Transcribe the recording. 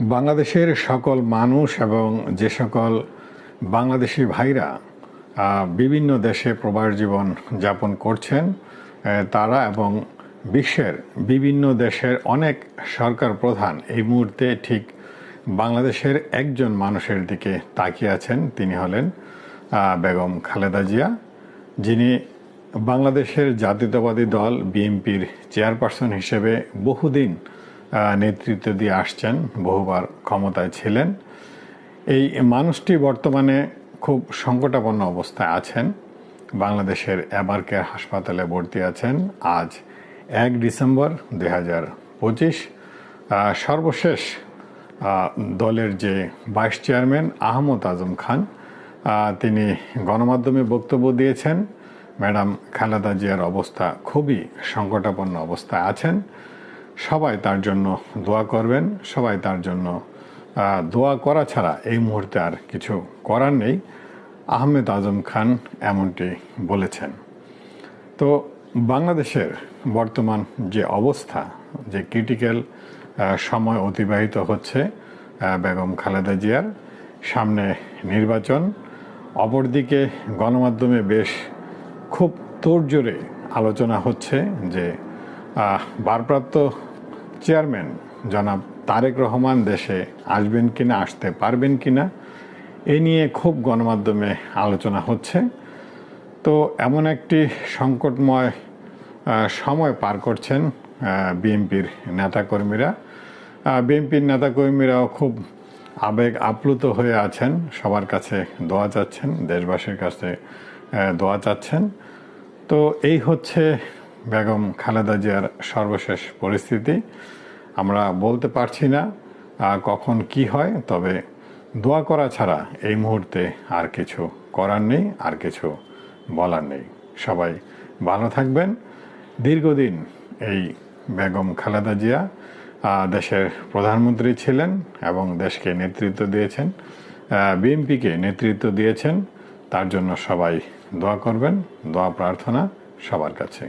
বাংলাদেশের সকল মানুষ এবং যে সকল বাংলাদেশি ভাইরা বিভিন্ন দেশে প্রবাস জীবন যাপন করছেন তারা এবং বিশ্বের বিভিন্ন দেশের অনেক সরকার প্রধান এই মুহূর্তে ঠিক বাংলাদেশের একজন মানুষের দিকে তাকিয়ে আছেন, তিনি হলেন বেগম খালেদা জিয়া। যিনি বাংলাদেশের জাতীয়তাবাদী দল, বিএনপির চেয়ারপারসন হিসেবে বহুদিন নেতৃত্ব দিয়ে আসছেন, বহুবার ক্ষমতায় ছিলেন। এই মানুষটি বর্তমানে খুব সংকটাপন্ন অবস্থায় আছেন। বাংলাদেশের এবার কেয়ার হাসপাতালে ভর্তি আছেন। আজ এক ডিসেম্বর দুই হাজার পঁচিশ সর্বশেষ দলের যে ভাইস চেয়ারম্যান আহমদ আজম খান তিনি গণমাধ্যমে বক্তব্য দিয়েছেন। ম্যাডাম খালেদা জিয়ার অবস্থা খুবই সংকটাপন্ন অবস্থায় আছেন। সবাই তার জন্য দোয়া করবেন, সবাই তার জন্য দোয়া করা ছাড়া এই মুহূর্তে আর কিছু করার নেই। আহমেদ আজম খান এমনটি বলেছেন। তো বাংলাদেশের বর্তমান যে অবস্থা, যে ক্রিটিক্যাল সময় অতিবাহিত হচ্ছে বেগম খালেদা জিয়ার সামনে নির্বাচন, অপরদিকে গণমাধ্যমে বেশ খুব তোড়জোড়ে আলোচনা হচ্ছে যে ভারপ্রাপ্ত চেয়ারম্যান জনাব তারেক রহমান দেশে আসবেন কি না আসতে পারবেন কি না এ নিয়ে খুব গণমাধ্যমে আলোচনা হচ্ছে। তো এমন একটি সংকটময় সময় পার করছেন বিএনপির নেতাকর্মীরা। বিএনপির নেতাকর্মীরাও খুব আবেগ আপ্লুত হয়ে আছেন, সবার কাছে দোয়া চাচ্ছেন, দেশবাসীর কাছে দোয়া চাচ্ছেন। তো এই হচ্ছে বেগম খালেদা জিয়ার সর্বশেষ পরিস্থিতি, আমরা বলতে পারছি না কখন কি হয়, তবে দোয়া করা ছাড়া এই মুহূর্তে আর কিছু করার নেই, আর কিছু বলার নেই। সবাই ভালো থাকবেন। দীর্ঘদিন এই বেগম খালেদা জিয়া দেশের প্রধানমন্ত্রী ছিলেন এবং দেশকে নেতৃত্ব দিয়েছেন বিএনপিকে নেতৃত্ব দিয়েছেন, তার জন্য সবাই দোয়া করবেন, দোয়া প্রার্থনা সবার কাছে।